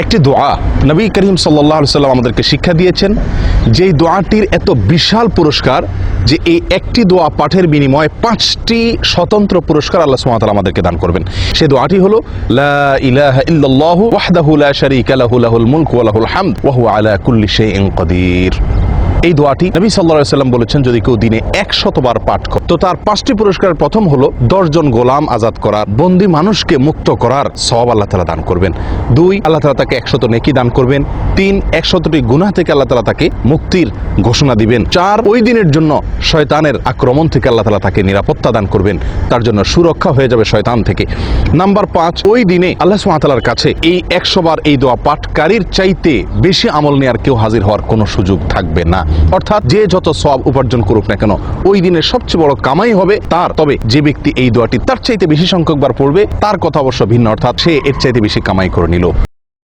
একটি দোয়া। নবী করিম সাল্লাহ সাল্লাম আমাদেরকে শিক্ষা দিয়েছেন যেই দোয়াটির এত বিশাল পুরস্কার যে এই একটি দোয়া পাঠের বিনিময়ে পাঁচটি স্বতন্ত্র পুরস্কার আল্লাহ সুমাতাল আমাদেরকে দান করবেন। সে দোয়াটি হলো লাহুল মুলকু ওয়া হামদ ওয়াহু আলা কুল্লি শাইইন কাদির এই দোয়াটি নবী সাল্লাহ সাল্লাম বলেছেন, যদি কেউ দিনে একশতবার পাঠ করে। তো তার পাঁচটি পুরস্কারের প্রথম হলো, দশজন গোলাম আজাদ করার বন্দি মানুষকে মুক্ত করার সব আল্লাহ তালা দান করবেন। দুই, আল্লাহ তালা তাকে একশত নেকি দান করবেন। তিন, একশতটি গুনাহ থেকে আল্লাহ তালা তাকে মুক্তির ঘোষণা দিবেন। চার, ওই দিনের জন্য শয়তানের আক্রমণ থেকে আল্লাহ তালা তাকে নিরাপত্তা দান করবেন। তার জন্য সুরক্ষা হয়ে যাবে শয়তান থেকে। নাম্বার পাঁচ, ওই দিনে আল্লাহ সুমাতালার কাছে এই একশোবার এই দোয়া পাঠকারীর চাইতে বেশি আমল নেওয়ার কেউ হাজির হওয়ার কোনো সুযোগ থাকবে না। অর্থাৎ যে যত সব উপার্জন করুক না কেন, ওই দিনের সবচেয়ে বড় কামাই হবে তার। তবে যে ব্যক্তি এই দোয়াটি তার চাইতে বেশি সংখ্যকবার পড়বে, তার কথা অবশ্য ভিন্ন, অর্থাৎ সে এর চাইতে বেশি কামাই করে নিল।